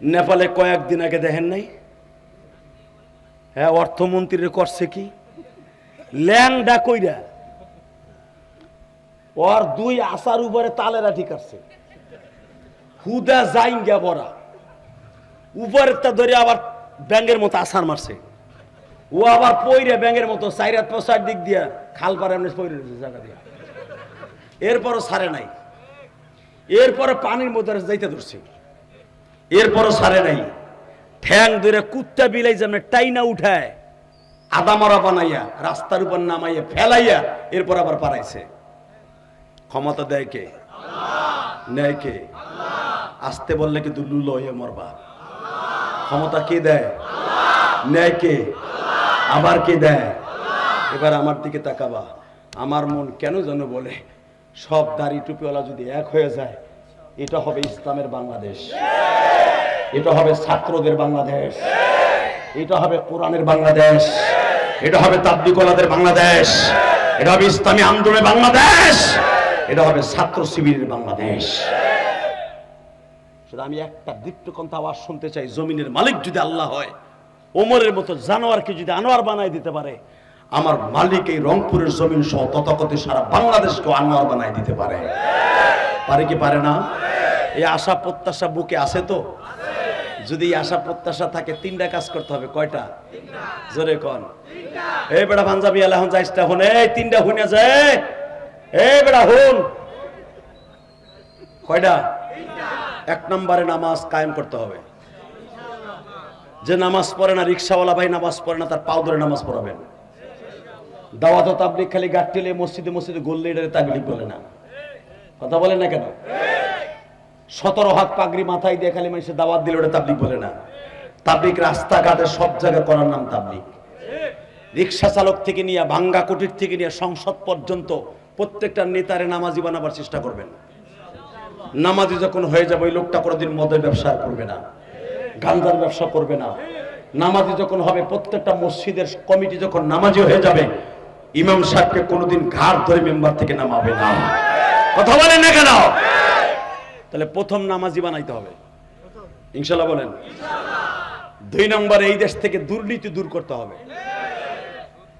নেপালে কয়েকদিন আগে দেখেন নাই? হ্যাঁ অর্থমন্ত্রীর করছে কি? ল্যাংডা কইরা ওর দুই আসার উপরে তালেরা ঠিক আছে হুদা যাইন বড়া। উপরের তা ধরে আবার ব্যাঙ্গের মতো আসার মারছে। ও আবার পইরে ব্যাঙ্গের মতো চাইরাত পচার দিক দিয়া খাল পারে এমনি পইরে জায়গা দিয়া। এরপরও সারে নাই। এরপরে পানির মধ্যে যাইতে ধরছে। এরপরও সারে নাই। ঠ্যাং ধরে কুত্তা বিলাই যেমন টাইনা উঠায়। আদামরা বানাইয়া রাস্তার উপর নামাইয়া ফেলাইয়া এরপর আবার পারাইছে ক্ষমতা দেয় কে? নেয় কে? আসতে বললে কিন্তু লুলো হয়ে মরবা। ক্ষমতা কে দেয়? নেয় কে? আবার কে দেয়? এবার আমার দিকে তাকাবা। আমার মন কেন যেন বলে সব দাড়ি টুপিওয়ালা যদি এক হয়ে যায় এটা হবে ইসলামের বাংলাদেশ। এটা হবে ছাত্রদের বাংলাদেশ। এটা হবে কোরআনের বাংলাদেশ। এটা হবে তাব্বিকলাদের বাংলাদেশ। এটা হবে ইসলামী আন্দোলনের বাংলাদেশ। এটা হবে ছাত্র শিবিরের বাংলাদেশ। আমি একটা দীপ্তকন্থ আওয়াজ শুনতে চাই, জমিনের মালিক যদি আল্লাহ হয়, ওমরের মতো জানোয়ারকে যদি আনোয়ার বানাই দিতে পারে, আমার মালিক এই রংপুরের জমিন সহ তথাকথিত সারা বাংলাদেশকে আনোয়ার বানাই দিতে পারে। পারে কি পারে না? এই আশা প্রত্যাশা বুকে আছে তো? যদি আশা প্রত্যাশা থাকে, তিনটা কাজ করতে হবে। কয়টা? জোরে কন। এই বেড়া পাঞ্জাবি এলা হন যাইস হন। এই তিনটা হুনে যায় এই বেড়া হুন। কয়টা? এক নম্বরে নামাজ কায়েম করতে হবে। যে নামাজ পড়ে না, রিক্সাওয়ালা ভাই নামাজ পড়ে না, তার পাও ধরে নামাজ পড়াবেন। দাওয়াত তাবলিক খালি গাট্টিলে মসজিদে মসজিদে গল্লে এটারে তাবলিক বলে না। কথা বলে না কেন? সতেরো হাত পাগড়ি মাথায় দিয়ে খালি মানুষের দাওয়াত দিলে ওটা তাবলিক বলে না। তাবলিক রাস্তাঘাটে সব জায়গায় করার নাম তাবলিক রিক্সা চালক থেকে নিয়ে, ভাঙ্গা কুটির থেকে নিয়ে, সংসদ পর্যন্ত প্রত্যেকটা নেতারে নামাজি বানাবার চেষ্টা করবেন। নামাজি যখন হয়ে যাবে, ওই লোকটা কোনোদিন মদের ব্যবসা করবে না। গান্ধার ব্যবসা করবে না। নামাজি যখন হবে, প্রত্যেকটা মসজিদের কমিটি যখন নামাজি হয়ে যাবে, ইমাম সাহেবকে কোনোদিন ঘাড় ধরে মেম্বার থেকে নামাবে না। কথা বলেন না কেন? তাহলে প্রথম নামাজি বানাইতে হবে। ইনশাল্লাহ বলেন। দুই নম্বর এই দেশ থেকে দুর্নীতি দূর করতে হবে।